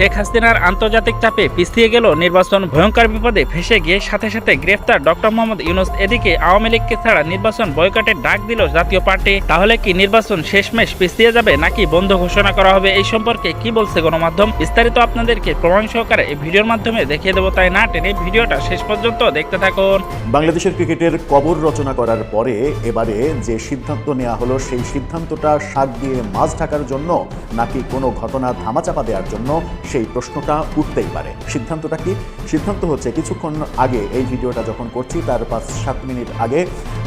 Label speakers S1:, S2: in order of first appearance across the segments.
S1: শেখ হাসিনার আন্তর্জাতিক চাপে পিছিয়ে গেল নির্বাচন। ভয়ঙ্কর বিপদে ফেসে গিয়ে সাথে সাথে গ্রেফতার ডক্টর মোহাম্মদ ইউনুস। এদিকে আওয়ামী লীগকে ছাড়া নির্বাচন বয়কটের ডাক দিল জাতীয় পার্টি। তাহলে কি নির্বাচন শেষমেশ পিছিয়ে যাবে নাকি বন্ধ ঘোষণা করা হবে? এই সম্পর্কে কি বলছে গণমাধ্যম? বিস্তারিত আপনাদেরকে প্রমাণ সহকারে এই ভিডিওর মাধ্যমে দেখিয়ে দেবো। তাই না টেনে ভিডিওটা শেষ পর্যন্ত দেখতে থাকুন।
S2: বাংলাদেশের ক্রিকেটের কবর রচনা করার পরে এবারে যে সিদ্ধান্ত নেওয়া হলো, সেই সিদ্ধান্তটা শাক দিয়ে মাছ ঢাকার জন্য নাকি কোনো ঘটনা ধামাচাপা দেওয়ার জন্য সেই প্রশ্নটা উঠতেই পারে। সিদ্ধান্তটা কি? সিদ্ধান্ত হচ্ছে, কিছুক্ষণ আগে এই ভিডিওটা যখন করছি, তার পাঁচ সাত মিনিট আগে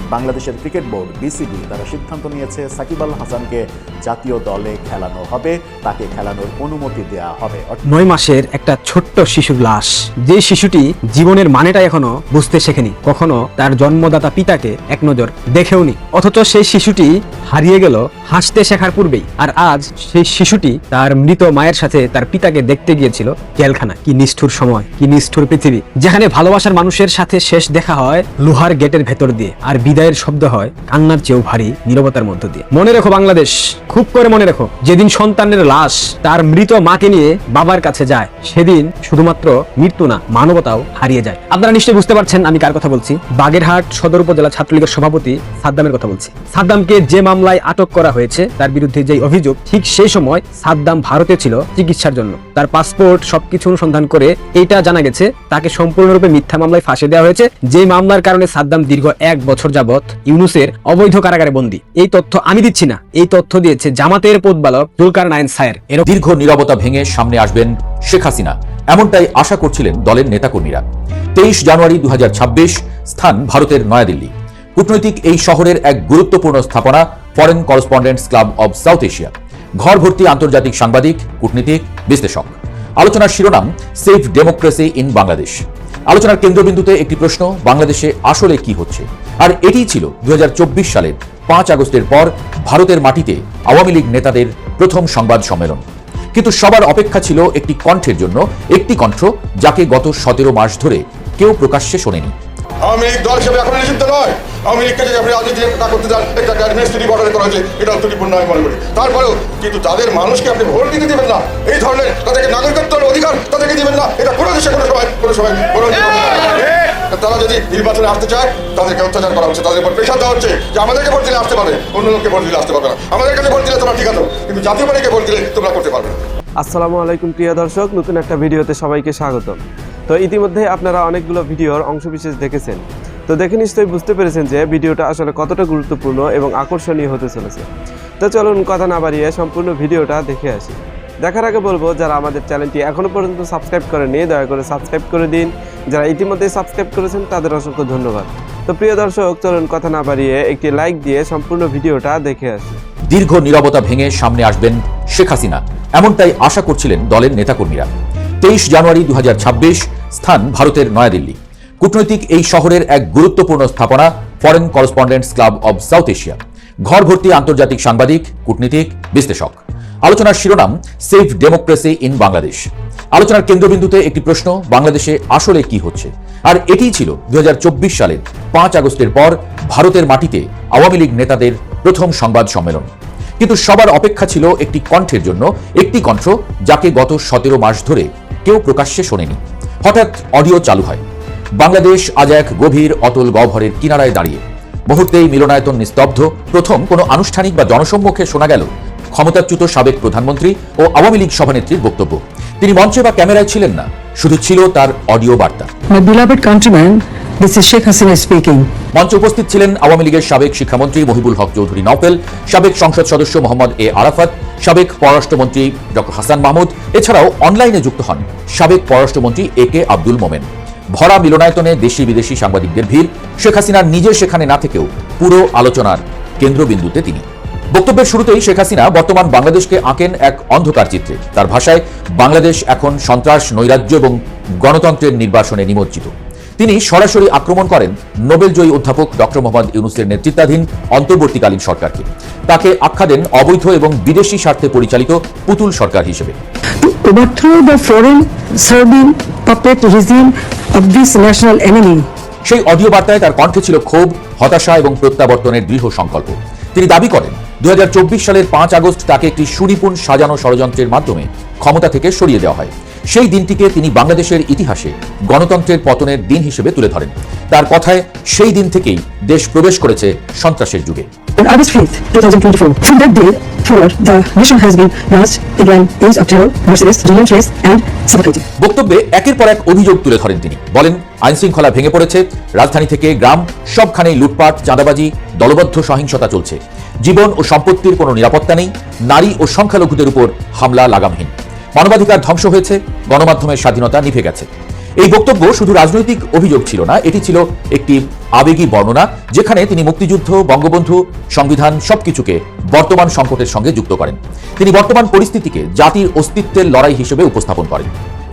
S2: বাংলাদেশের ক্রিকেট বোর্ড, বিসিবি, তারা সিদ্ধান্ত নিয়েছে, সাকিব আল হাসানকে জাতীয় দলে খেলানো হবে, তাকে খেলানোর অনুমতি দেওয়া হবে।
S3: নয় মাসের একটা ছোট্ট শিশুর লাশ। যে শিশুটি জীবনের মানেটা এখনও বুঝতে শেখেনি, কখনো তার জন্মদাতা পিতাকে এক নজর দেখেওনি। অথচ সেই শিশুটি হারিয়ে গেল হাসতে শেখার পূর্বেই। আর আজ সেই শিশুটি তার মৃত মায়ের সাথে তার পিতাকে দেখতে গিয়েছিল জেলখানা কি নিষ্ঠুর সময়, কি নিষ্ঠুর পৃথিবী, যেখানে ভালোবাসার মানুষের সাথে শেষ দেখা হয় লোহার গেটের ভেতর দিয়ে, আর বিদায়ের শব্দ হয় কান্নার চেয়েও ভারী নীরবতার মধ্য দিয়ে। মনে রেখো বাংলাদেশ, খুব করে মনে রেখো, যেদিন সন্তানের লাশ তার মৃত মাকে নিয়ে বাবার কাছে যায়, সেদিন শুধুমাত্র মৃত্যু না, মানবতাও হারিয়ে যায়। আপনারা নিশ্চয়ই বুঝতে পারছেন আমি কার কথা বলছি। বাগেরহাট সদর উপজেলা ছাত্রলীগের সভাপতি সাদ্দামের কথা বলছি। সাদ্দামকে যে মামলায় আটক করা হয়েছে। তার বিরুদ্ধে যে অভিযোগ, ঠিক সেই সময় সাদ্দাম ভারতে ছিল চিকিৎসার জন্য। তার পাসপোর্ট, সবকিছু অনুসন্ধান করে এটা জানা গেছে, তাকে সম্পূর্ণরূপে মিথ্যা মামলায় ফাঁসি দেওয়া হয়েছে যে মামলার কারণে সাদ্দাম দীর্ঘ এক বছর যাবৎ ইউনুসের অবৈধ কারাগারে বন্দী। এই তথ্য আমি দিচ্ছি না, এই তথ্য দিয়েছে জামাতের প্রতিপালক জুলকার নাইন সায়ের। এর
S4: দীর্ঘ নীরবতা ভেঙে সামনে আসবেন শেখ হাসিনা। এমনটাই আশা করছিলেন দলের নেতাকর্মীরা। তেইশ জানুয়ারি দুই হাজার ছাব্বিশ, স্থান ভারতের নয়াদিল্লি। কূটনৈতিক এই শহরের এক গুরুত্বপূর্ণ স্থাপনা foreign correspondents club of South Asia ঘর ভর্তি আন্তর্জাতিক সাংবাদিক, কূটনীতিক, বিশ্লেষক। আলোচনার শিরোনাম সেফ ডেমোক্রেসি ইন বাংলাদেশ আলোচনার কেন্দ্রবিন্দুতে একটি প্রশ্ন, বাংলাদেশে আসলে কি হচ্ছে? আর এটিই ছিল দু সালের পাঁচ আগস্টের পর ভারতের মাটিতে আওয়ামী লীগ নেতাদের প্রথম সংবাদ সম্মেলন। কিন্তু সবার অপেক্ষা ছিল একটি কণ্ঠের জন্য, একটি কণ্ঠ যাকে গত সতেরো মাস ধরে কেউ প্রকাশ্যে শোনেনি।
S5: আওয়ামী লীগ দল হিসেবে এখন নিষিদ্ধ নয়। আওয়ামী লীগকে যদি আপনি রাজনীতি না করতে চান একটা অ্যাডমিনিস্ট্রেটিভ অর্ডার করা হয়েছে এটা ত্রুটিপূর্ণ আমি মনে করি। তারপরেও কিন্তু যাদের মানুষকে আপনি ভোট দিতে দিবেন না, এই ধরনের তাদেরকে নাগরিকত্বের অধিকার তাদেরকে দিবেন না, এটা কোনো দেশে কোনো সময় কোনো সময় কোনো তারা যদি নির্বাচনে আসতে চায়, তাদেরকে অত্যাচার করা হচ্ছে, তাদের উপর প্রেশার দেওয়া হচ্ছে। যে আমাদেরকে ভোট দিলে আসতে পারবে, অন্য লোককে ভোট দিলে আসতে পারবে না। আমাদের কাছে ভোট দিলে তোমরা ঠিক আছো, কিন্তু জাতীয় পার্টিকে ভোট দিলে তোমরা করতে পারবে
S6: আসসালামু আলাইকুম, প্রিয় দর্শক, নতুন একটা ভিডিওতে সবাইকে স্বাগতম। তো ইতিমধ্যে আপনারা অনেকগুলো ভিডিওর অংশবিশেষ দেখেছেন। তো দেখে নিশ্চয়ই বুঝতে পেরেছেন যে ভিডিওটা আসলে কতটা গুরুত্বপূর্ণ এবং আকর্ষণীয় হতে চলেছে। তো চলুন কথা না বাড়িয়ে সম্পূর্ণ ভিডিওটা দেখে আসি। দেখার আগে বলব, যারা আমাদের চ্যানেলটি এখনও পর্যন্ত সাবস্ক্রাইব করেনি দয়া করে সাবস্ক্রাইব করে দিন। যারা ইতিমধ্যে সাবস্ক্রাইব করেছেন, তাদের অসংখ্য ধন্যবাদ। তো প্রিয় দর্শক, চলুন কথা না বাড়িয়ে একটি লাইক দিয়ে সম্পূর্ণ ভিডিওটা দেখে আসি।
S4: দীর্ঘ নিরবতা ভেঙে সামনে আসবেন শেখ হাসিনা। এমনটাই আশা করছিলেন দলের নেতাকর্মীরা। তেইশ জানুয়ারি দু হাজার ছাব্বিশ, স্থান ভারতের নয়াদিল্লি। কূটনৈতিক এই শহরের এক গুরুত্বপূর্ণ স্থাপনা foreign correspondents club of South Asia ঘর ভর্তি আন্তর্জাতিক সাংবাদিক, কূটনীতিক, বিশ্লেষক। আলোচনার শিরোনাম সেফ ডেমোক্রেসি ইন বাংলাদেশ আলোচনার কেন্দ্রবিন্দুতে একটি প্রশ্ন, বাংলাদেশে আসলে কি হচ্ছে? আর এটিই ছিল দু সালের পাঁচ আগস্টের পর ভারতের মাটিতে আওয়ামী লীগ নেতাদের প্রথম সংবাদ সম্মেলন। কিন্তু সবার অপেক্ষা ছিল একটি কণ্ঠের জন্য, একটি কণ্ঠ যাকে গত সতেরো মাস ধরে কেউ প্রকাশ্যে শোনেনি। হঠাৎ অডিও চালু হয়। বাংলাদেশ আজ এক গভীর অতল গহ্বরের কিনারায় দাঁড়িয়ে। মুহূর্তেই মিলনায়তন নিস্তব্ধ প্রথম কোনো আনুষ্ঠানিক বা জনসম্মুখে শোনা গেল ক্ষমতাচ্যুত সাবেক প্রধানমন্ত্রী ও আওয়ামী লীগ সভানেত্রীর বক্তব্য। তিনি মঞ্চে বা ক্যামেরায় ছিলেন না শুধু ছিল তার অডিও বার্তা।
S7: Hasina speaking.
S4: মঞ্চে উপস্থিত ছিলেন আওয়ামী লীগের সাবেক শিক্ষামন্ত্রী মহিবুল হক চৌধুরী নওফেল সাবেক সংসদ সদস্য মোহাম্মদ এ আরাফাত সাবেক পররাষ্ট্রমন্ত্রী ডক্টর হাসান মাহমুদ এছাড়াও অনলাইনে যুক্ত হন সাবেক পররাষ্ট্রমন্ত্রী এ কে আব্দুল মোমেন। ভরা মিলনায়তনে দেশি বিদেশি সাংবাদিকদের ভিড়। শেখ হাসিনার নিজে সেখানে না থেকেও পুরো আলোচনার কেন্দ্রবিন্দুতে তিনি। বক্তব্যের শুরুতেই শেখ হাসিনা বর্তমান বাংলাদেশকে আঁকেন এক অন্ধকার চিত্রে। তার ভাষায়, বাংলাদেশ এখন সন্ত্রাস, নৈরাজ্য এবং গণতন্ত্রের নির্বাসনে নিমজ্জিত। তিনি সরাসরি আক্রমণ করেন নোবেলজয়ী অধ্যাপক ডক্টর মোহাম্মদ ইউনুসের নেতৃত্বাধীন অন্তর্বর্তীকালীন সরকারকে। তাকে আখ্যা দেন অবৈধ এবং বিদেশি স্বার্থে পরিচালিত পুতুল সরকার হিসেবে।
S7: Overthrow the foreign serving puppet regime of this national enemy.
S4: সেই অডিও বার্তায় তার কণ্ঠে ছিল ক্ষোভ, হতাশা এবং প্রত্যাবর্তনের দৃঢ় সংকল্প তিনি দাবি করেন দু হাজার চব্বিশ সালের পাঁচ আগস্ট তাকে একটি সুরিপুণ সাজানো ষড়যন্ত্রের মাধ্যমে ক্ষমতা থেকে সরিয়ে দেওয়া হয় সেই দিনটিকে তিনি বাংলাদেশের ইতিহাসে গণতন্ত্রের পতনের দিন হিসেবে তুলে ধরেন। তার কথায় সেই দিন থেকেই দেশ প্রবেশ করেছে সন্ত্রাসের যুগে।
S7: On August 5th, 2024, from that day forward, the nation has been launched again age of terror, merciless, relentless, and suffocating.
S4: বক্তব্যে একের পর এক অভিযোগ তুলে ধরেন তিনি। বলেন আইন শৃঙ্খলা ভেঙে পড়েছে রাজধানী থেকে গ্রাম সবখানেই লুটপাট চাঁদাবাজি দলবদ্ধ সহিংসতা চলছে। জীবন ও সম্পত্তির কোনো নিরাপত্তা নেই নারী ও সংখ্যালঘুদের উপর হামলা লাগামহীন। মানবাধিকার ধ্বংস হয়েছে, গণমাধ্যমের স্বাধীনতা নিভে গেছে। এই বক্তব্য শুধু রাজনৈতিক অভিযোগ ছিল না, এটি ছিল একটি আবেগী বর্ণনা, যেখানে তিনি মুক্তিযুদ্ধ, বঙ্গবন্ধু, সংবিধান সবকিছুকে বর্তমান সংকটের সঙ্গে যুক্ত করেন। তিনি বর্তমান পরিস্থিতিকে জাতির অস্তিত্বের লড়াই হিসেবে উপস্থাপন করেন।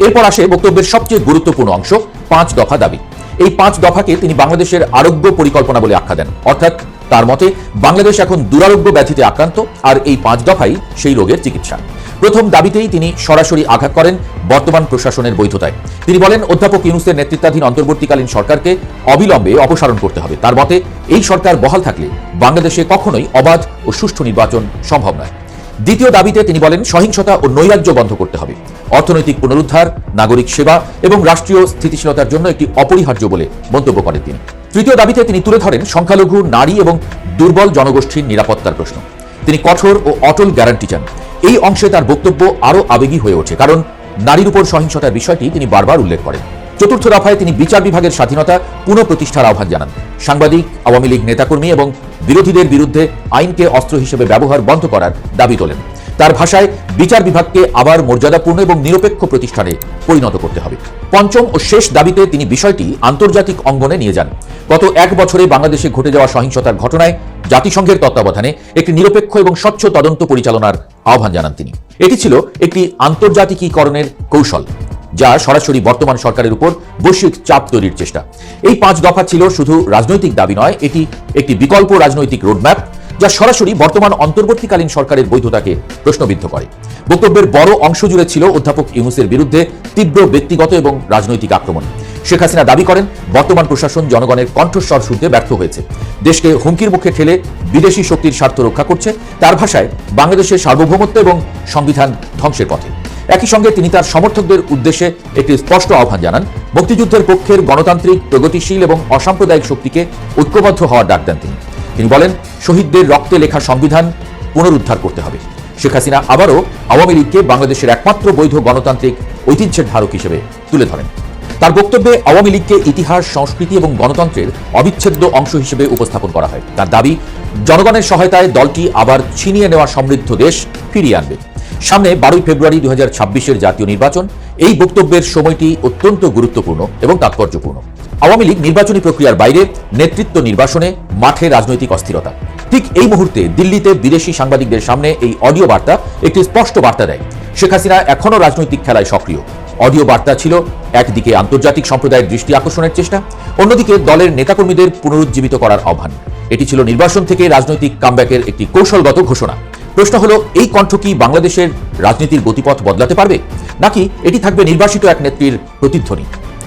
S4: এরপর আসে বক্তব্যের সবচেয়ে গুরুত্বপূর্ণ অংশ, পাঁচ দফা দাবি। এই পাঁচ দফাকে তিনি বাংলাদেশের আরোগ্য পরিকল্পনা বলে আখ্যা দেন। অর্থাৎ তার মতে, বাংলাদেশ এখন দুরারোগ্য ব্যাধিতে আক্রান্ত, আর এই পাঁচ দফাই সেই রোগের চিকিৎসা। প্রথম দাবিতেই তিনি সরাসরি আঘাত করেন বর্তমান প্রশাসনের বৈধতায়। তিনি বলেন, অধ্যাপক ইউনুসের নেতৃত্বাধীন অন্তর্বর্তীকালীন সরকারকে অবিলম্বে অপসারণ করতে হবে। তার মতে, এই সরকার বহাল থাকলে বাংলাদেশে কখনোই অবাধ ও সুষ্ঠু নির্বাচন সম্ভব নয়। দ্বিতীয় দাবিতে তিনি বলেন, সহিংসতা ও নৈরাজ্য বন্ধ করতে হবে। অর্থনৈতিক পুনরুদ্ধার, নাগরিক সেবা এবং রাষ্ট্রীয় স্থিতিশীলতার জন্য একটি অপরিহার্য বলে মন্তব্য করেন তিনি। তৃতীয় দাবিতে তিনি তুলে ধরেন সংখ্যালঘু, নারী এবং দুর্বল জনগোষ্ঠীর নিরাপত্তার প্রশ্ন। তিনি কঠোর ও অটল গ্যারান্টি চান। এই অংশে তার বক্তব্য আরও আবেগী হয়ে ওঠে, কারণ নারীর উপর সহিংসতার বিষয়টি তিনি বারবার উল্লেখ করেন। চতুর্থ দফায় তিনি বিচার বিভাগের স্বাধীনতা পুনঃপ্রতিষ্ঠার আহ্বান জানান। সাংবাদিক, আওয়ামী লীগ নেতাকর্মী এবং বিরোধীদের বিরুদ্ধে আইনকে অস্ত্র হিসেবে ব্যবহার বন্ধ করার দাবি তোলেন। তার ভাষায় বিচার বিভাগকে আবার মর্যাদাপূর্ণ এবং নিরপেক্ষ প্রতিষ্ঠানে পরিণত করতে হবে। পঞ্চম ও শেষ দাবিতে তিনি বিষয়টি আন্তর্জাতিক অঙ্গনে নিয়ে যান। গত এক বছরে বাংলাদেশে ঘটে যাওয়া সহিংসতার ঘটনায় জাতিসংঘের তত্ত্বাবধানে একটি নিরপেক্ষ এবং স্বচ্ছ তদন্ত পরিচালনার আহ্বান জানান তিনি। এটি ছিল একটি আন্তর্জাতিকীকরণের কৌশল, যা সরাসরি বর্তমান সরকারের উপর বৈশ্বিক চাপ তৈরির চেষ্টা। এই পাঁচ দফা ছিল শুধু রাজনৈতিক দাবি নয়, এটি একটি বিকল্প রাজনৈতিক রোডম্যাপ যা সরাসরি বর্তমান অন্তর্বর্তীকালীন সরকারের বৈধতাকে প্রশ্নবিদ্ধ করে। বক্তব্যের বড় অংশ জুড়ে ছিল অধ্যাপক ইউনুসের বিরুদ্ধে তীব্র ব্যক্তিগত এবং রাজনৈতিক আক্রমণ। শেখ হাসিনা দাবি করেন, বর্তমান প্রশাসন জনগণের কণ্ঠস্বর শুনতে ব্যর্থ হয়েছে। দেশকে হুমকির মুখে ঠেলে বিদেশি শক্তির স্বার্থ রক্ষা করছে, তার ভাষায় বাংলাদেশের সার্বভৌমত্ব এবং সংবিধান ধ্বংসের পথে। একই সঙ্গে তিনি তার সমর্থকদের উদ্দেশ্যে একটি স্পষ্ট আহ্বান জানান, মুক্তিযুদ্ধের পক্ষের গণতান্ত্রিক, প্রগতিশীল এবং অসাম্প্রদায়িক শক্তিকে ঐক্যবদ্ধ হওয়ার ডাক দেন তিনি। তিনি বলেন, শহীদদের রক্তে লেখা সংবিধান পুনরুদ্ধার করতে হবে। শেখ হাসিনা আবারও আওয়ামী লীগকে বাংলাদেশের একমাত্র বৈধ গণতান্ত্রিক ঐতিহ্যের ধারক হিসেবে তুলে ধরেন। তার বক্তব্যে আওয়ামী লীগকে ইতিহাস, সংস্কৃতি এবং গণতন্ত্রের অবিচ্ছেদ্য অংশ হিসেবে উপস্থাপন করা হয়। তার দাবি, জনগণের সহায়তায় দলটি আবার ছিনিয়ে নেওয়া সমৃদ্ধ দেশ ফিরিয়ে আনবে। সামনে বারোই ফেব্রুয়ারি দু হাজার জাতীয় নির্বাচন। এই বক্তব্যের সময়টি অত্যন্ত গুরুত্বপূর্ণ এবং তাৎপর্যপূর্ণ। আওয়ামী লীগ নির্বাচনী প্রক্রিয়ার বাইরে নেতৃত্ব নির্বাসনে মাঠে রাজনৈতিক অস্থিরতা। ঠিক এই মুহূর্তে দিল্লিতে বিদেশি সাংবাদিকদের সামনে এই অডিও বার্তা একটি স্পষ্ট বার্তা দেয়। শেখ হাসিনা এখনও রাজনৈতিক খেলায় সক্রিয়। অডিও বার্তা ছিল, একদিকে আন্তর্জাতিক সম্প্রদায়ের দৃষ্টি আকর্ষণের চেষ্টা, অন্যদিকে দলের নেতাকর্মীদের পুনরুজ্জীবিত করার আহ্বান। এটি ছিল নির্বাচন থেকে রাজনৈতিক কামব্যাকের একটি কৌশলগত ঘোষণা। প্রশ্ন হলো, এই কণ্ঠ কি বাংলাদেশের রাজনীতির গতিপথ বদলাতে পারবে? নাকি এটি থাকবে নির্বাসিত এক নেত্রীর প্রতিধ্বনি?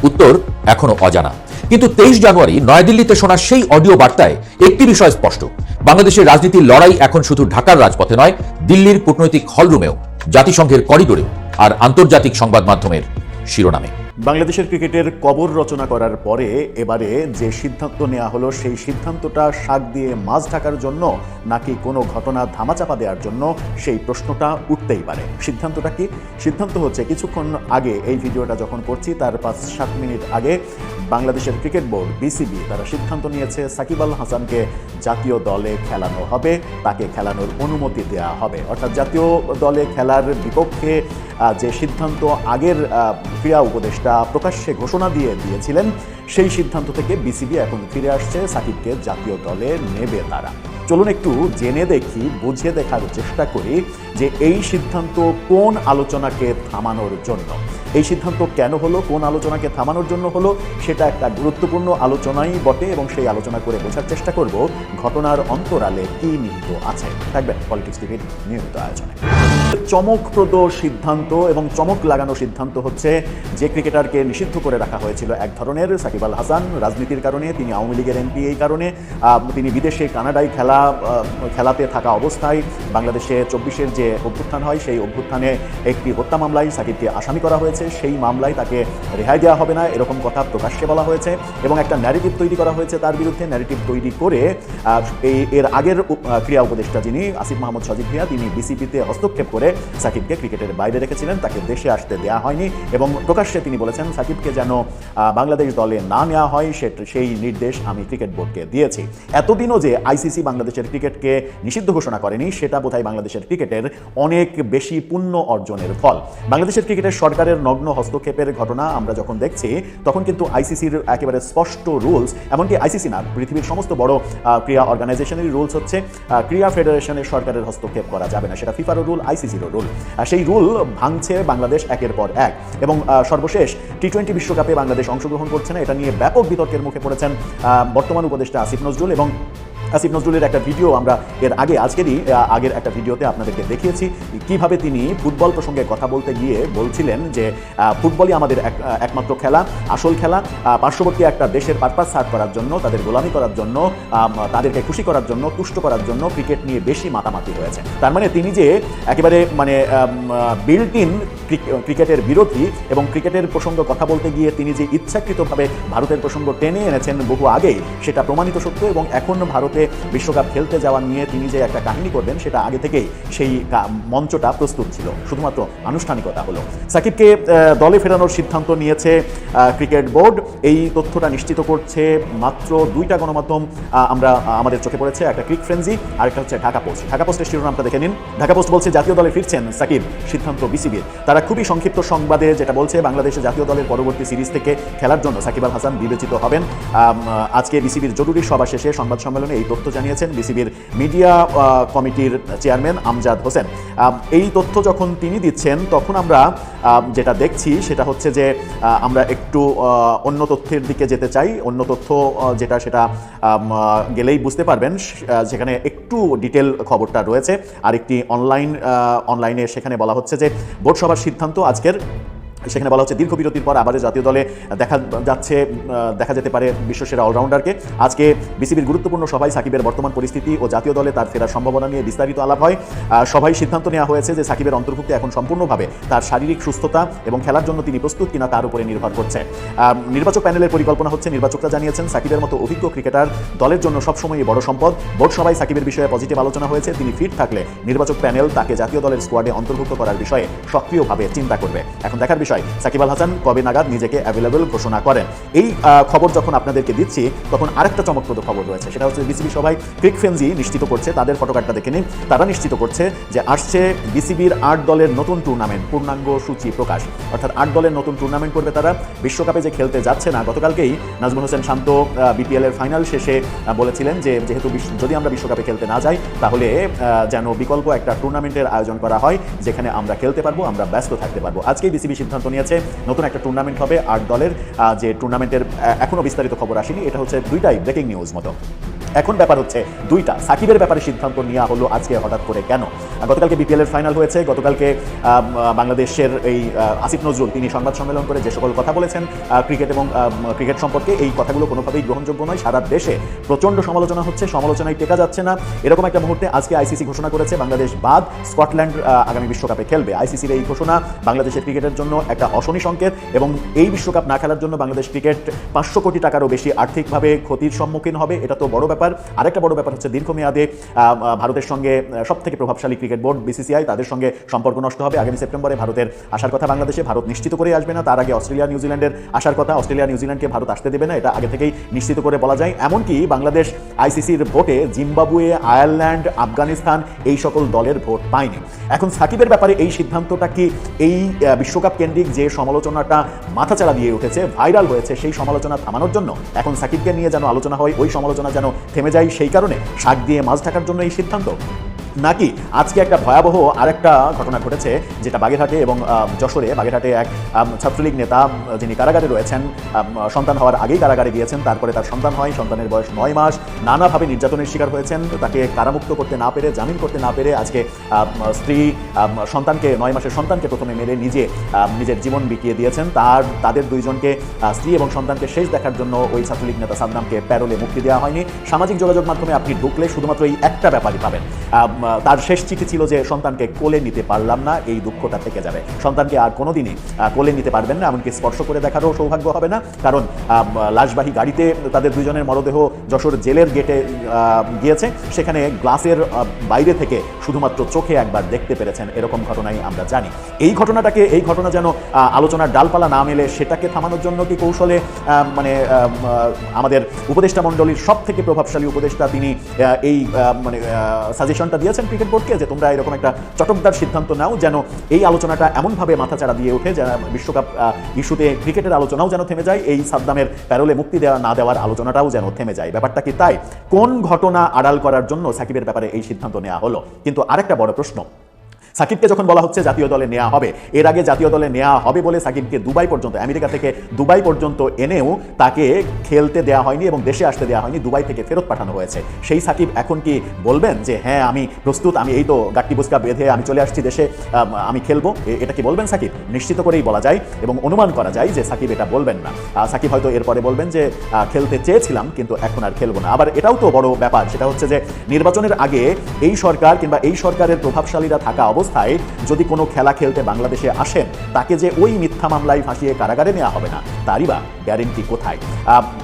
S4: উত্তর এখনও অজানা। কিন্তু তেইশ জানুয়ারি নয়াদিল্লিতে শোনা সেই অডিও বার্তায় একটি বিষয় স্পষ্ট। বাংলাদেশের রাজনীতির লড়াই এখন শুধু ঢাকার রাজপথে নয়, দিল্লির কূটনৈতিক হলরুমেও, জাতিসংঘের করিডোরেও আর আন্তর্জাতিক সংবাদ মাধ্যমের শিরোনামে।
S2: বাংলাদেশের ক্রিকেটের কবর রচনা করার পরে এবারে যে সিদ্ধান্ত নেওয়া হলো, সেই সিদ্ধান্তটা শাক দিয়ে মাছ ঢাকার জন্য নাকি কোনো ঘটনা ধামাচাপা দেওয়ার জন্য, সেই প্রশ্নটা উঠতেই পারে। সিদ্ধান্তটা কি? সিদ্ধান্ত হচ্ছে কিছুক্ষণ আগে এই ভিডিওটা যখন করছি, তার পাঁচ সাত মিনিট আগে বাংলাদেশের ক্রিকেট বোর্ড, বিসিবি, তারা সিদ্ধান্ত নিয়েছে সাকিব আল হাসানকে জাতীয় দলে খেলানো হবে, তাকে খেলানোর অনুমতি দেওয়া হবে। অর্থাৎ জাতীয় দলে খেলার বিপক্ষে যে সিদ্ধান্ত আগের ক্রীড়া উপদেষ্টা প্রকাশ্যে ঘোষণা দিয়ে দিয়েছিলেন সেই সিদ্ধান্ত থেকে বিসিবি এখন ফিরে আসছে সাকিবকে জাতীয় দলে নেবে তারা। চলুন একটু জেনে দেখি বুঝে দেখার চেষ্টা করি যে এই সিদ্ধান্ত কোন আলোচনাকে থামানোর জন্য। এই সিদ্ধান্ত কেন হলো, কোন আলোচনাকে থামানোর জন্য হলো, সেটা একটা গুরুত্বপূর্ণ আলোচনাই বটে এবং সেই আলোচনা করে বোঝার চেষ্টা করব ঘটনার অন্তরালে কি নিহিত আছে। থাকবেন পলিটিক্স টিভির নিয়মিত আয়োজনে। চমকপ্রদ সিদ্ধান্ত এবং চমক লাগানো সিদ্ধান্ত হচ্ছে যে ক্রিকেটারকে নিষিদ্ধ করে রাখা হয়েছিল এক ধরনের। সাকিব আল হাসান রাজনীতির কারণে, তিনি আওয়ামী লীগের এমপি এই কারণে। তিনি বিদেশে কানাডায় খেলা খেলাতে থাকা অবস্থায় বাংলাদেশে চব্বিশের যে অভ্যুত্থান হয়, সেই অভ্যুত্থানে একটি হত্যা মামলায় সাকিবকে আসামি করা হয়েছে। সেই মামলায় তাকে রেহাই দেওয়া হবে না, এরকম কথা প্রকাশ্যে বলা হয়েছে এবং একটা ন্যারেটিভ তৈরি করা হয়েছে তার বিরুদ্ধে। ন্যারেটিভ তৈরি করে এর আগের ক্রীড়া উপদেষ্টা যিনি, আসিফ মাহমুদ সজিব ভুঁইয়া, তিনি বিসিপিতে হস্তক্ষেপ করে সাকিবকে ক্রিকেটের বাইরে রেখেছিলেন, তাকে দেশে আসতে দেওয়া হয়নি এবং প্রকাশ্যে তিনি বলেছেন, সাকিবকে যেন বাংলাদেশ দলে না নেওয়া হয়, সে- সেই নির্দেশ আমি ক্রিকেট বোর্ডকে দিয়েছি। এতদিনও যে আইসিসি বাংলাদেশের ক্রিকেটকে নিষিদ্ধ ঘোষণা করেনি, সেটা বোধহয় বাংলাদেশের ক্রিকেটের অনেক বেশি পুণ্য অর্জনের ফল। বাংলাদেশের ক্রিকেটের সরকারের নগ্ন হস্তক্ষেপের ঘটনা আমরা যখন দেখছি, তখন কিন্তু আইসিসির একেবারে স্পষ্ট রুলস, এমনকি আইসিসি না, পৃথিবীর সমস্ত বড় ক্রীড়া অর্গানাইজেশনের রুলস হচ্ছে ক্রীড়া ফেডারেশনের সরকারের হস্তক্ষেপ করা যাবে না। সেটা ফিফারও রুল আইসিসিরও রুল। আর সেই রুল ভাঙছে বাংলাদেশ একের পর এক। এবং সর্বশেষ টি টোয়েন্টি বিশ্বকাপে বাংলাদেশ অংশগ্রহণ করছে না, এটা নিয়ে ব্যাপক বিতর্কের মুখে পড়েছেন বর্তমান উপদেষ্টা আসিফ নজরুল এবং আসিফ নজরুলের একটা ভিডিও আমরা এর আগে, আজকেরই আগের একটা ভিডিওতে আপনাদেরকে দেখিয়েছি। কীভাবে তিনি ফুটবল প্রসঙ্গে কথা বলতে গিয়ে বলছিলেন যে ফুটবলই আমাদের এক- একমাত্র খেলা, আসল খেলা। পার্শ্ববর্তী একটা দেশের পারপাস সার্ভ করার জন্য, তাদের গোলামি করার জন্য তাদেরকে খুশি করার জন্য, তুষ্ট করার জন্য ক্রিকেট নিয়ে বেশি মাতামাতি হয়েছে। তার মানে তিনি যে একেবারে মানে বিল্ট ইন ক্রিকেটের বিরোধী এবং ক্রিকেটের প্রসঙ্গ কথা বলতে গিয়ে তিনি যে ইচ্ছাকৃতভাবে ভারতের প্রসঙ্গ টেনে এনেছেন বহু আগেই, সেটা প্রমাণিত সত্য এবং এখন ভারতে বিশ্বকাপ খেলতে যাওয়া নিয়ে তিনি যে একটা কাহিনী করবেন, সেটা আগে থেকেই সেই মঞ্চটা প্রস্তুত ছিল। শুধুমাত্র আনুষ্ঠানিকতা হলো। সাকিবকে দলে ফেরানোর সিদ্ধান্ত নিয়েছে ক্রিকেট বোর্ড। এই তথ্যটা নিশ্চিত করছে মাত্র দুইটা গণমাধ্যম আমরা আমাদের চোখে পড়েছে, একটা ক্রিক ফ্রেন্সি আর একটা হচ্ছে ঢাকা পোস্ট। ঢাকা পোস্টের শিরোনামটা দেখে নিন। ঢাকা পোস্ট বলছে, জাতীয় দলে ফিরছেন সাকিব, সিদ্ধান্ত বিসিবির। তারা খুবই সংক্ষিপ্ত সংবাদে যেটা বলছে, বাংলাদেশে জাতীয় দলের পরবর্তী সিরিজ থেকে খেলার জন্য সাকিব আল হাসান বিবেচিত হবেন। আজকে বিসিবির জরুরি সভা শেষে সংবাদ সম্মেলনে এই তথ্য জানিয়েছেন বিসিবির মিডিয়া কমিটির চেয়ারম্যান আমজাদ হোসেন। এই তথ্য যখন তিনি দিচ্ছেন, তখন আমরা যেটা দেখছি সেটা হচ্ছে যে আমরা একটু অন্য তথ্যের দিকে যেতে চাই, অন্য তথ্য যেটা সেটা গেলেই বুঝতে পারবেন যেখানে একটু ডিটেল খবরটা রয়েছে। আর একটি অনলাইন অনলাইনে সেখানে বলা হচ্ছে যে বোর্ড সভার সিদ্ধান্ত আজকের সেখানে বলা হচ্ছে দীর্ঘ বিরতির পর আবারও জাতীয় দলে দেখা যাচ্ছে দেখা যেতে পারে বিশ্বসেরা অলরাউন্ডারকে। আজকে বিসিবির গুরুত্বপূর্ণ সভায় সাকিবের বর্তমান পরিস্থিতি ও জাতীয় দলে তার ফেরার সম্ভাবনা নিয়ে বিস্তারিত আলাপ হয়। সভায় সিদ্ধান্ত নেওয়া হয়েছে যে সাকিবের অন্তর্ভুক্তি এখন সম্পূর্ণভাবে তার শারীরিক সুস্থতা এবং খেলার জন্য তিনি প্রস্তুত কিনা তার উপরে নির্ভর করছে। নির্বাচক প্যানেলের পরিকল্পনা হচ্ছে, নির্বাচকরা জানিয়েছেন, সাকিবের মতো অভিজ্ঞ ক্রিকেটার দলের জন্য সবসময়ই বড় সম্পদ। বোর্ড সভায় সাকিবের বিষয়ে পজিটিভ আলোচনা হয়েছে, তিনি ফিট থাকলে নির্বাচক প্যানেল তাকে জাতীয় দলের স্কোয়াডে অন্তর্ভুক্ত করার বিষয়ে সক্রিয়ভাবে চিন্তা করবে। এখন দেখার বিষয় সাকিব আল হাসান কবে নাগাদ নিজেকে অ্যাভেলেবল ঘোষণা করেন? এই খবর যখন আপনাদেরকে দিচ্ছি, তখন আরেকটা চমকপ্রদ খবর রয়েছে। সেটা হচ্ছে বিসিবি সভায় ক্রিক ফেন্সি নিশ্চিত করছে, তাদের ফটোকার্ডটা দেখে নিন। তারা নিশ্চিত করছে যে আসছে বিসিবির আট দলের নতুন টুর্নামেন্ট পূর্ণাঙ্গ সূচি প্রকাশ। অর্থাৎ আট দলের নতুন টুর্নামেন্ট করবে তারা। বিশ্বকাপে যে খেলতে যাচ্ছে না, গতকালকেই নাজমুল হোসেন শান্ত বিপিএল এর ফাইনাল শেষে বলেছিলেন যে যেহেতু যদি আমরা বিশ্বকাপে খেলতে না যাই, তাহলে যেন বিকল্প একটা টুর্নামেন্টের আয়োজন করা হয়, যেখানে আমরা খেলতে পারব, আমরা ব্যস্ত থাকতে পারব। আজকেই বিসিবি সিদ্ধান্ত নিয়েছে। নতুন একটা টুর্নামেন্ট হবে আট দলের। যে টুর্নামেন্টের এখনও বিস্তারিত খবর আসেনি। এটা হচ্ছে দুইটাই ব্রেকিং নিউজ মতো। এখন ব্যাপার হচ্ছে, দুইটা। সাকিবের ব্যাপারে সিদ্ধান্ত নেওয়া হলো আজকে হঠাৎ করে কেন? গতকালকে বিপিএল এর ফাইনাল হয়েছে, গতকালকে বাংলাদেশের এই আসিফ নজরুল, তিনি সংবাদ সম্মেলন করে যে সকল কথা বলেছেন ক্রিকেট এবং ক্রিকেট সম্পর্কে, এই কথাগুলো কোনোভাবেই গ্রহণযোগ্য নয়। সারা দেশে প্রচণ্ড সমালোচনা হচ্ছে, সমালোচনায় টেকা যাচ্ছে না। এরকম একটা মুহূর্তে আজকে আইসিসি ঘোষণা করেছে, বাংলাদেশ বাদ, স্কটল্যান্ড আগামী বিশ্বকাপে খেলবে। আইসিসির এই ঘোষণা বাংলাদেশের ক্রিকেটের জন্য একটা অশনি সংকেত এবং এই বিশ্বকাপ না খেলার জন্য বাংলাদেশ ক্রিকেট পাঁচশো কোটি টাকারও বেশি আর্থিকভাবে ক্ষতির সম্মুখীন হবে, এটা তো বড় ব্যাপার। আরেকটা বড় ব্যাপার হচ্ছে দীর্ঘমেয়াদে ভারতের সঙ্গে সব থেকে প্রভাবশালী ক্রিকেট বোর্ড বিসিসিআই তাদের সঙ্গে সম্পর্ক নষ্ট হবে। আগামী সেপ্টেম্বরে ভারতের আসার কথা বাংলাদেশে ভারত নিশ্চিত করে আসবে না। তার আগে অস্ট্রেলিয়া, নিউজিল্যান্ডের আসার কথা অস্ট্রেলিয়া, নিউজিল্যান্ডকে ভারত আসতে দেবে না। এটা আগে থেকেই নিশ্চিত করে বলা যায়। এমনকি বাংলাদেশ আইসিসির ভোটে জিম্বাবুয়ে, আয়ারল্যান্ড, আফগানিস্তান এই সকল দলের ভোট পায়নি। এখন সাকিবের ব্যাপারে এই সিদ্ধান্তটা কি এই বিশ্বকাপ কেন্দ্রিক যে সমালোচনাটা মাথাচাড়া দিয়ে উঠেছে, ভাইরাল হয়েছে সেই সমালোচনা থামানোর জন্য? এখন সাকিবকে নিয়ে যেন আলোচনা হয়, ওই সমালোচনা যেন থেমে যায় সেই কারণে শাক দিয়ে মাছ ঢাকার জন্য এই সিদ্ধান্ত। নাকি আজকে একটা ভয়াবহ আরেকটা ঘটনা ঘটেছে যেটা বাগেরহাটে এবং যশোরে বাগেরহাটে এক ছাত্রলীগ নেতা যিনি কারাগারে রয়েছেন সন্তান হওয়ার আগেই কারাগারে গিয়েছেন, তারপরে তার সন্তান হয়, সন্তানের বয়স নয় মাস, নানাভাবে নির্যাতনের শিকার হয়েছেন, তাকে কারামুক্ত করতে না পেরে, জামিন করতে না পেরে আজকে স্ত্রী সন্তানকে, নয় মাসের সন্তানকে প্রথমে মেরে নিজে নিজের জীবন বিকিয়ে দিয়েছেন। তার, তাদের দুইজনকে স্ত্রী এবং সন্তানকে শেষ দেখার জন্য ওই ছাত্রলীগ নেতা সাদ্দামকে প্যারোলে মুক্তি দেওয়া হয়নি। সামাজিক যোগাযোগ মাধ্যমে আপনি ঢুকলে শুধুমাত্র এই একটা ব্যাপারই পাবেন। তার শেষ চিঠি ছিল যে সন্তানকে কোলে নিতে পারলাম না এই দুঃখটা থেকে যাবে। সন্তানকে আর কোনোদিনই আহ, কোলে নিতে পারবেন না এমনকি স্পর্শ করে দেখারও সৌভাগ্য হবে না কারণ লাশবাহী গাড়িতে তাদের দুজনের মরদেহ যশোর জেলের গেটে গিয়েছে। সেখানে গ্লাসের বাইরে থেকে শুধুমাত্র চোখে একবার দেখতে পেরেছেন এরকম ঘটনাই আমরা জানি। এই ঘটনাটাকে এই ঘটনা যেন আলোচনার ডালপালা না মেলে সেটাকে থামানোর জন্য কি কৌশলে মানে আমাদের উপদেষ্টা মণ্ডলীর সব থেকে প্রভাবশালী উপদেষ্টা তিনি এই মানে সাজেশনটা দিয়েছেন ক্রিকেট বোর্ডকে যে তোমরা এরকম একটা চটকদার সিদ্ধান্ত নাও যেন এই আলোচনাটা এমনভাবে মাথাচাড়া দিয়ে ওঠে, যেন বিশ্বকাপ ইস্যুতে ক্রিকেটের আলোচনাও যেন থেমে যায়, এই সাদ্দামের প্যারোলে মুক্তি দেওয়া, না দেওয়ার আলোচনাটাও যেন থেমে যায়। ব্যাপারটা কি তাই? কোন ঘটনা আড়াল করার জন্য সাকিবের ব্যাপারে এই সিদ্ধান্ত নেওয়া হলো? কিন্তু আরেকটা বড় প্রশ্ন সাকিবকে যখন বলা হচ্ছে জাতীয় দলে নেওয়া হবে এর আগে জাতীয় দলে নেওয়া হবে বলে সাকিবকে দুবাই পর্যন্ত আমেরিকা থেকে দুবাই পর্যন্ত এনেও তাকে খেলতে দেওয়া হয়নি এবং দেশে আসতে দেওয়া হয়নি দুবাই থেকে ফেরত পাঠানো হয়েছে। সেই সাকিব এখন কি বলবেন যে হ্যাঁ আমি প্রস্তুত আমি এই তো গাট্টি বুসকা বেঁধে আমি চলে আসছি দেশে আম, খেলব এটা কি বলবেন সাকিব? নিশ্চিত করেই বলা যায় এবং অনুমান করা যায় যে সাকিব এটা বলবেন না। সাকিব হয়তো এরপরে বলবেন যে খেলতে চেয়েছিলাম কিন্তু এখন আর খেলব না। আবার এটাও তো বড় ব্যাপার সেটা হচ্ছে যে নির্বাচনের আগে এই সরকার কিংবা এই সরকারের প্রভাবশালীরা থাকা অবস্থায় যদি কোনো খেলা খেলতে বাংলাদেশে আসেন, তাকে যে ওই মিথ্যা মামলায় ফাঁসিয়ে কারাগারে নেওয়া হবে না, তারই বা গ্যারেন্টি কোথায়?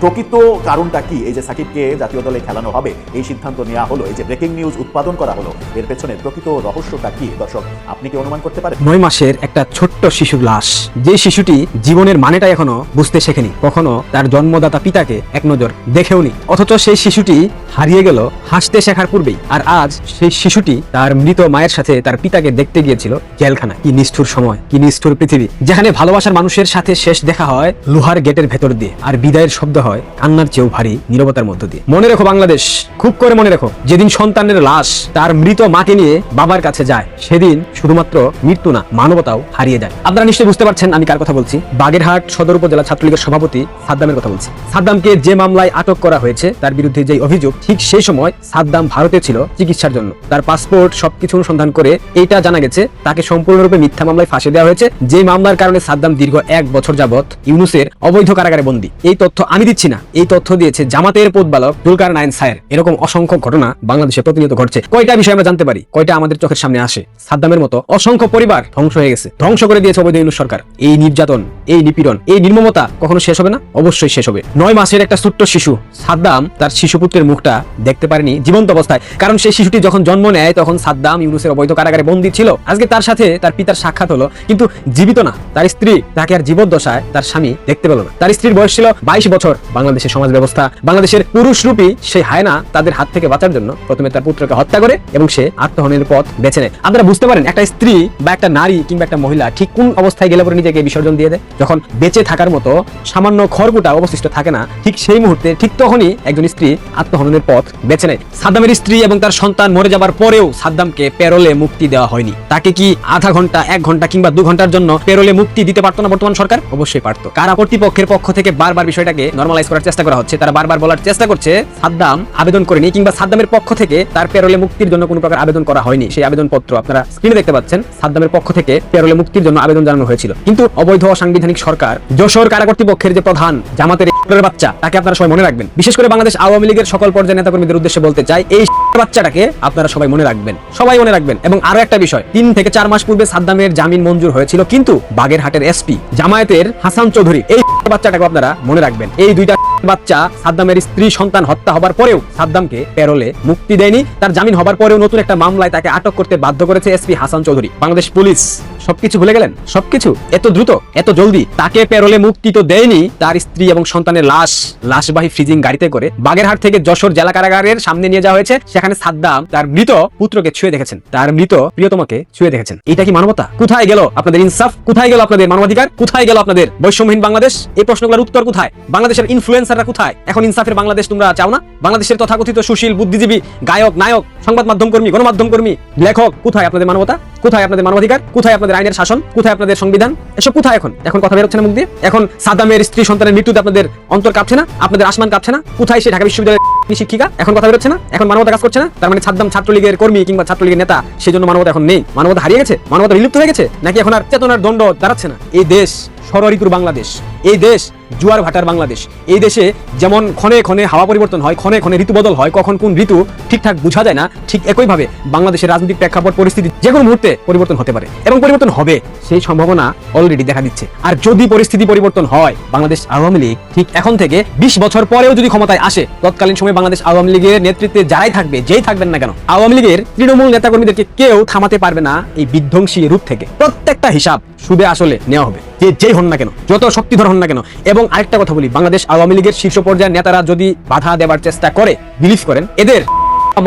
S2: প্রকৃত কারণটা কি? এই যে সাকিবকে জাতীয় দলে খেলানো হবে, এই সিদ্ধান্ত নেওয়া হলো, এই যে ব্রেকিং নিউজ উৎপাদন করা হলো, এর পেছনে প্রকৃত রহস্যটা কি? দর্শক, আপনি কি অনুমান করতে পারেন?
S3: নয় মাসের একটা ছোট্ট শিশুর লাশ। যে শিশুটি জীবনের মানেটা এখনও বুঝতে শেখেনি, কখনো তার জন্মদাতা পিতাকে এক নজর দেখেওনি অথচ সেই শিশুটি হারিয়ে গেল হাসতে শেখার পূর্বেই, আর আজ সেই শিশুটি তার মৃত মায়ের সাথে তার পিতাকে দেখতে গিয়েছিল জেলখানা। কি নিষ্ঠুর সময়, কি নিষ্ঠুর পৃথিবী। যেখানে ভালোবাসার মানুষের সাথে শেষ দেখা হয় লোহার গেটের ভেতর দিয়ে, আর বিদায়ের শব্দ হয় কান্নার চেয়েও ভারী নীরবতার মধ্য দিয়ে। মনে রেখো বাংলাদেশ, খুব করে মনে রেখো, যেদিন সন্তানের লাশ তার মৃত মাকে নিয়ে বাবার কাছে যায়, সেদিন শুধুমাত্র মৃত্যু না, মানবতাও হারিয়ে যায়। আপনারা নিশ্চয়ই বুঝতে পারছেন আমি কার কথা বলছি। বাগেরহাট সদর উপজেলা ছাত্রলীগের সভাপতি সাদ্দামের কথা বলছি। সাদ্দামকে যে মামলায় আটক করা হয়েছে, তার বিরুদ্ধে যে অভিযোগ, ঠিক সেই সময় সাদ্দাম ভারতে ছিল চিকিৎসার জন্য। তার পাসপোর্ট সবকিছু অনুসন্ধান করে এইটা জানা গেছে, তাকে সম্পূর্ণরূপে মিথ্যা মামলায় ফাঁসি দেওয়া হয়েছে। যে মামলার কারণে সাদ্দাম দীর্ঘ এক বছর যাবৎ ইউনুসের অবৈধ কারাগারে বন্দী। এই তথ্য আমি দিচ্ছি না। এই তথ্য দিয়েছে জামাতের প্রতিপালক জুলকার নাইন সায়ের। এরকম অসংখ্য ঘটনা বাংলাদেশে প্রতিনিয়ত ঘটছে। কয়টা বিষয় আমরা জানতে পারি? কয়টা আমাদের চোখের সামনে আসে? সাদ্দামের মতো অসংখ্য পরিবার ধ্বংস হয়ে গেছে। ধ্বংস করে দিয়েছে অবৈধ ইউনুস সরকার। এই নির্যাতন, এই নিপীড়ন, এই নির্মমতা কখনো শেষ হবে না? অবশ্যই শেষ হবে। নয় মাসের একটা ছোট্ট শিশু, সাদ্দাম তার শিশুপুত্রের মুখটা দেখতে পারেনি জীবন্ত অবস্থায়। কারণ সেই শিশুটি যখন জন্ম নেয়, তখন সাদ্দাম ইউনুসের অবৈধ কারাগারে বন্দী ছিল। আজকে তার সাথে তার পিতার সাক্ষাৎ হলো, কিন্তু জীবিত না। তার স্ত্রী তাকে আর জীবদ্দশায় তার স্বামী দেখতে পেল না। তার স্ত্রীর বয়স ছিল বাইশ বছর। বাংলাদেশের সমাজ ব্যবস্থা, বাংলাদেশের পুরুষ রূপী সেই হায়না তাদের হাত থেকে বাঁচার জন্য প্রথমে তার পুত্রকে হত্যা করে এবং সে আত্মহনের পথ বেছে নেয়। আপনারা বুঝতে পারেন, একটা স্ত্রী বা একটা নারী কিংবা একটা মহিলা ঠিক কোন অবস্থায় গেলে পরে নিজেকে বিসর্জন দিয়ে দেয়? যখন বেঁচে থাকার মতো সামান্য খড়কুটা অবশিষ্ট থাকে না, ঠিক সেই মুহূর্তে, ঠিক তখনই একজন স্ত্রী আত্মহননের পথ বেছে নেয়। সাদ্দামের স্ত্রী এবং তার সন্তান মরে যাবার পরেও সাদ্দামকে পেরোলে মুক্তি দেওয়া হয়নি। তাকে কি আধা ঘণ্টা, এক ঘণ্টা কিংবা দু ঘণ্টার জন্য পেরোলে মুক্তি দিতে পারতো না বর্তমান সরকার? অবশ্যই পারতো। কারা কর্তৃপক্ষের পক্ষ থেকে বারবার বিষয়টাকে নর্মালাইজ করার চেষ্টা করা হচ্ছে, তারা বারবার বলার চেষ্টা করছে, সাদ্দাম আবেদন করেনি কিংবা সাদ্দামের পক্ষ থেকে তার পেরোলে মুক্তির জন্য কোনো প্রকার আবেদন করা হয়নি। সেই আবেদন পত্র আপনারা স্ক্রিনে দেখতে পাচ্ছেন, সাদ্দামের পক্ষ থেকে পেরোলে মুক্তির জন্য আবেদন জানানো হয়েছিল। কিন্তু অবৈধ অসাংবিধানিক সরকার, যশোর কারা কর্তৃপক্ষের যে প্রধান, জামাতের বাচ্চা, তাকে আপনারা সবাই মনে রাখবেন। বিশেষ করে বাংলাদেশ আওয়ামী লীগের সকল পর্যায়ের নেতাকর্মীদের উদ্দেশ্যে বলতে চাই, এই বাচ্চাটাকে আপনারা সবাই মনে রাখবেন, সবাই মনে রাখবেন। এবং আরও একটা বিষয়, তিন থেকে চার মাস পূর্বে সাদ্দামের জামিন মঞ্জুর হয়েছিল কিন্তু বাগেরহাটের এসপি জামায়াতের হাসান চৌধুরী, এই বাচ্চাটাকে আপনারা মনে রাখবেন। এই দুইটা বাচ্চা সাদ্দামের স্ত্রী সন্তান হত্যা হবার পরেও সাদ্দামকে পেরোলে মুক্তি দেয়নি। তার জামিন হবার পরেও নতুন একটা মামলায় তাকে আটক করতে বাধ্য করেছে এসপি হাসান চৌধুরী। বাংলাদেশ পুলিশ, সবকিছু ভুলে গেলেন? সবকিছু? এত দ্রুত? এত জলদি? তাকে পেরোলে মুক্তি তো দেয়নি। তার স্ত্রী এবং সন্তানের লাশ, লাশবাহী ফ্রিজিং গাড়িতে করে বাগেরহাট থেকে যশোর জেলা কারাগারের সামনে নিয়ে যাওয়া হয়েছে। সেখানে সাদ্দাম তার মৃত পুত্রকে ছুঁয়ে দেখেছেন, তার মৃত প্রিয়তমাকে ছুঁয়ে দেখেছেন। এটা কি মানবতা? কোথায় গেল আপনাদের ইনসাফ? কোথায় গেল আপনাদের মানবাধিকার? কোথায় গেল আপনাদের বৈষম্যহীন বাংলাদেশ? এই প্রশ্নগুলোর উত্তর কোথায়? বাংলাদেশের ইনফ্লুয়েন্সাররা কোথায়? এখন ইনসাফের বাংলাদেশ তোমরা চাও না? বাংলাদেশের তথাকথিত সুশীল, বুদ্ধিজীবী, গায়ক, নায়ক সংবাদ মাধ্যম কর্মী গণমাধ্যম কর্মী লেখক কোথায় আপনাদের মানবতা? কোথায় আপনাদের মানবাধিকার? কোথায় আপনাদের আইনের শাসন? কোথায় আপনাদের সংবিধান? এসব কোথায় এখন? এখন কথা বেরোচ্ছে না মুখ দিয়ে? এখন সাদামের স্ত্রী সন্তানের মৃত্যুতে আপনাদের অন্তর কাঁপছে না? আপনাদের আসমান কাঁপছে না? কোথায় সে ঢাকা বিশ্ববিদ্যালয়ের শিক্ষিকা? এখন কথা বেরোচ্ছে না? এখন মানবতা কাজ করছে না? তার মানে সাদ্দাম ছাত্রলীগের কর্মী কিংবা ছাত্রলীগের নেতা, সেজন্য মানবতা এখন নেই। মানবতা হারিয়ে গেছে? মানবতা বিলুপ্ত হয়ে গেছে? নাকি এখন আর চেতনার দণ্ড দাঁড়াচ্ছে না? এই দেশ ষড়ঋতুর বাংলাদেশ। এই দেশ জুয়ার ভাটার বাংলাদেশ। এই দেশে যেমন ক্ষণে ক্ষণে হাওয়া পরিবর্তন হয়, ক্ষণে ক্ষণে ঋতু বদল হয়, কখন কোন ঋতু ঠিকঠাক বোঝা যায় না, ঠিক একইভাবে বাংলাদেশের রাজনৈতিক প্রেক্ষাপট পরিস্থিতি যে কোনো মুহূর্তে পরিবর্তন হতে পারে এবং পরিবর্তন হবে, সেই সম্ভাবনা অলরেডি দেখা দিচ্ছে। আর যদি পরিস্থিতি পরিবর্তন হয়, বাংলাদেশ আওয়ামী লীগ ঠিক এখন থেকে বিশ বছর পরেও যদি ক্ষমতায় আসে, তৎকালীন সময় বাংলাদেশ আওয়ামী লীগের নেতৃত্বে যারাই থাকবে, যেই থাকবেন না কেন, আওয়ামী লীগের তৃণমূল নেতাকর্মীদেরকে কেউ থামাতে পারবে না এই বিধ্বংসী রূপ থেকে। প্রত্যেকটা হিসাব সুদে আসলে নেওয়া হবে, যে যেই হন না কেন, যত শক্তিধর হন না কেন? এবং আরেকটা কথা বলি, বাংলাদেশ আওয়ামী লীগের শীর্ষ পর্যায়ের নেতারা যদি বাধা দেওয়ার চেষ্টা করে বিলিভ করেন, এদের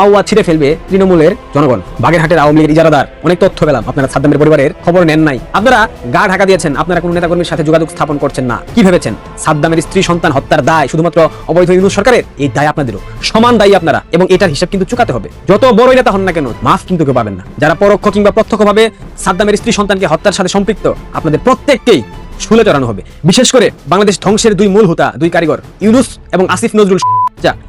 S3: মাউয়া ছিঁড়ে ফেলবে তৃণমূলের জনগণ। বাগেরহাটের আওয়ামী লীগের ইজারাদার, অনেক তথ্য পেলাম। আপনারা সাদ্দামের পরিবারের খবর নেন নাই। আপনারা গা ঢাকা দিয়েছেন, আপনারা কোনো নেতাকর্মীর সাথে যোগাযোগ স্থাপন করছেন না। কি ভেবেছেন? সাদ্দামের স্ত্রী সন্তান হত্যার দায় শুধুমাত্র অবৈধ ইউনুস সরকারের? এই দায় আপনাদেরও। সমান দায়ী আপনারা, এবং এটার হিসাব কিন্তু চুকাতে হবে। যত বড়ই নেতা হন না কেন, মাফ কিন্তু কেউ পাবেন না। যারা পরোক্ষ কিংবা প্রত্যক্ষভাবে সাদ্দামের স্ত্রী সন্তানকে হত্যার সাথে সম্পৃক্ত, আপনাদের প্রত্যেককেই শুলে চড়ানো হবে। বিশেষ করে বাংলাদেশ ধ্বংসের দুই মূল হুতা, দুই কারিগর, ইউনুস এবং আসিফ নজরুল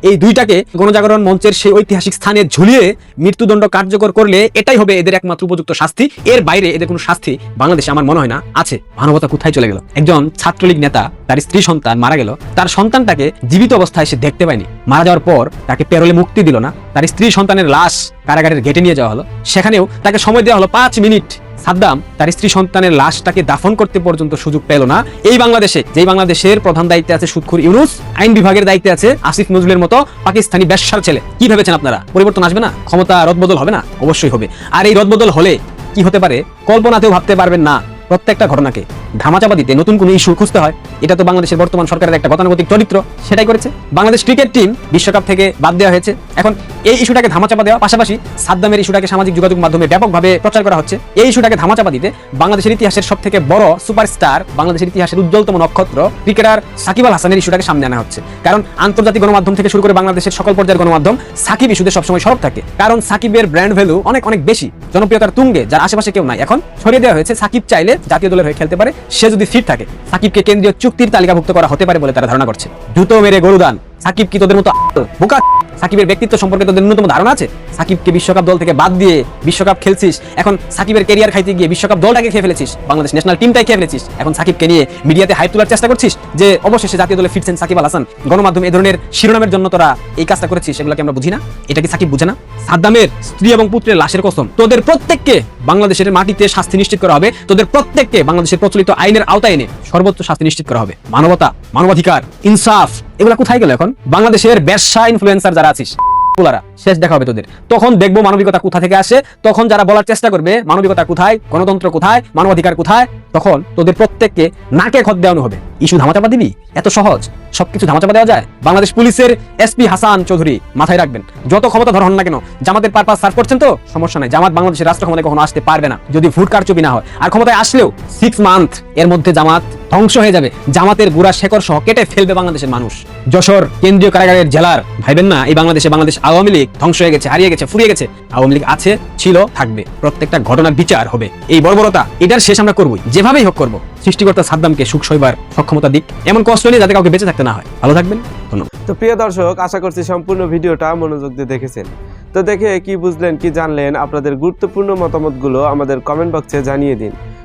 S3: এই দুইটাকে গণজাগরণ মঞ্চের সেই ঐতিহাসিক স্থানে ঝুলিয়ে মৃত্যুদণ্ড কার্যকর করলে এটাই হবে এদের একমাত্র উপযুক্ত শাস্তি। এর বাইরে এদের কোনো শাস্তি বাংলাদেশে আমার মনে হয় না, আছে। মানবতা কোথায় চলে গেল? একজন ছাত্রলীগ নেতা, তার স্ত্রী সন্তান মারা গেল, তার সন্তানটাকে জীবিত অবস্থায় সে দেখতে পায়নি। মারা যাওয়ার পর তাকে পেরোলে মুক্তি দিল না। তার স্ত্রী সন্তানের লাশ কারাগারের গেটে নিয়ে যাওয়া হলো। সেখানেও তাকে সময় দেওয়া হলো পাঁচ মিনিট। সাদ্দাম তার স্ত্রী সন্তানের লাশটাকে দাফন করতে পর্যন্ত সুযোগ পেল না। এই বাংলাদেশে, যেই বাংলাদেশের প্রধান দায়িত্বে আছে সুৎখুর ইউনুস, আইন বিভাগের দায়িত্বে আছে আসিফ নজরুলের মতো পাকিস্তানি ব্যবসার ছেলে। কি ভেবেছেন আপনারা? পরিবর্তন আসবে না? ক্ষমতা রদবদল হবে না? অবশ্যই হবে। আর এই রদবদল হলে কি হতে পারে? কল্পনাতেও ভাবতে পারবেন না প্রত্যেকটা ঘটনাকে। ধামাচাপা দিতে নতুন কোনো ইস্যু খুঁজতে হয়, এটা তো বাংলাদেশের বর্তমান সরকারের একটা গতানুগতিক চরিত্র, সেটাই করেছে। বাংলাদেশ ক্রিকেট টিম বিশ্বকাপ থেকে বাদ দেওয়া হয়েছে। এখন এই ইস্যুটাকে ধামাচাপা দেওয়া পাশাপাশি সাদ্দামের ইস্যুটাকে সামাজিক যোগাযোগ মাধ্যমে ব্যাপকভাবে প্রচার করা হচ্ছে। এই ইস্যুটাকে ধামাচাপা দিতে বাংলাদেশের ইতিহাসের সব থেকে বড় সুপারস্টার, বাংলাদেশের ইতিহাসের উজ্জ্বলতম নক্ষত্র, ক্রিকেটার সাকিব আল হাসানের ইস্যুটাকে সামনে আনা হচ্ছে। কারণ আন্তর্জাতিক গণমাধ্যম থেকে শুরু করে বাংলাদেশের সকল পর্যায়ের গণমাধ্যম সাকিব ইস্যুতে সবসময় সরব থাকে। কারণ সাকিবের ব্র্যান্ড ভ্যালু অনেক অনেক বেশি। জনপ্রিয়তার তুঙ্গে, যার আশেপাশে কেউ নাই। এখন ছড়িয়ে দেওয়া হয়েছে, সাকিব চাইলে জাতীয় দলের হয়ে খেলতে পারে সে যদি সিট থাকে, সাকিবকে কেন্দ্রীয় চুক্তির তালিকাভুক্ত করা হতে পারে বলে তারা ধারণা করছে। দ্রুত মেরে গরুদান। সাকিব কি তোদের মতো বোকা? সাকিবের ব্যক্তিত্ব সম্পর্কে তোদের ন্যূনতম ধারণা আছে? সাকিবকে বিশ্বকাপ দল থেকে বাদ দিয়ে বিশ্বকাপ খেলছিস। এখন সাকিবের ক্যারিয়ার খাইতে গিয়ে বিশ্বকাপ দলটাকে খেয়ে ফেলেছিস। বাংলাদেশ ন্যাশনাল টিমটাই খেয়ে ফেলেছিস। এখন সাকিবকে নিয়ে মিডিয়াতে হাইপ তোলার চেষ্টা করছিস যে অবশেষে জাতীয় দলে ফিরছেন সাকিব আল হাসান। গণমাধ্যম এ ধরনের শিরোনামের জন্য তোরা এই কাজটা করেছিস সেগুলোকে আমরা বুঝি না। এটা কি সাকিব বুঝে না? সাদ্দামের স্ত্রী এবং পুত্রের লাশের কসম। তোদের প্রত্যেককে বাংলাদেশের মাটিতে শাস্তি নিশ্চিত করা হবে। তোদের প্রত্যেককে বাংলাদেশের প্রচলিত আইনের আওতায় এনে সর্বোচ্চ শাস্তি নিশ্চিত করা হবে। মানবতা, মানবাধিকার, ইনসাফ, এগুলো কোথায় গেল এখন? বাংলাদেশের ব্যবসা ইনফ্লুয়েন্সার যারা আছিস শেষ দেখা হবে তোদের। তখন দেখব মানবিকতা কোথা থেকে আসে, তখন যারা বলার চেষ্টা করবে, মানবিকতা কোথায়, গণতন্ত্র কোথায়, মানবাধিকার কোথায়, তখন তোদের প্রত্যেককে নাকে খত দেওয়ানো হবে। ইস্যু ধামাচাপা দিবি? এত সহজ। সবকিছু ধামাচাপা দেওয়া যায়? বাংলাদেশ পুলিশের এসপি হাসান চৌধুরী মাথায় রাখবেন। যত ক্ষমতা ধর হন না কেন, জামাতের পারপাস সার্ভ করছেন তো? সমস্যা নাই। জামাত বাংলাদেশের রাষ্ট্র ক্ষমতায় কখনো আসতে পারবে না, যদি ভোট কারচুপি না হয়। আর ক্ষমতায় আসলেও সিক্স মান্থ এর মধ্যে জামাত ধ্বংস হয়ে যাবে। জামাতের গুড়া শেকড় সহ কেটে ফেলবে বাংলাদেশের মানুষ। যশোর কেন্দ্রীয় কারাগারের জেলার, ভাইবেন না, এই বাংলাদেশে বাংলাদেশ আওয়ামী লীগ ধ্বংস হয়ে গেছে, হারিয়ে গেছে, ফুরিয়ে গেছে। আওয়ামী লীগ আছে, ছিল, থাকবে। প্রত্যেকটা ঘটনার বিচার হবে। এই বর্বরতা, এটার শেষ আমরা করবই। যেভাবেই হোক করব। সৃষ্টিকর্তা সাদ্দামকে সুখ সইবার সক্ষমতা দিক, এমন কষ্ট নিয়ে যাতে কাউকে বেঁচে থাকতে না হয়। ভালো থাকবেন
S6: তো প্রিয় দর্শক, আশা করছি সম্পূর্ণ ভিডিওটা মনোযোগ দিয়ে দেখেছেন। তো দেখে কি বুঝলেন, কি জানলেন, আপনাদের গুরুত্বপূর্ণ মতামতগুলো আমাদের কমেন্ট বক্সে জানিয়ে দিন।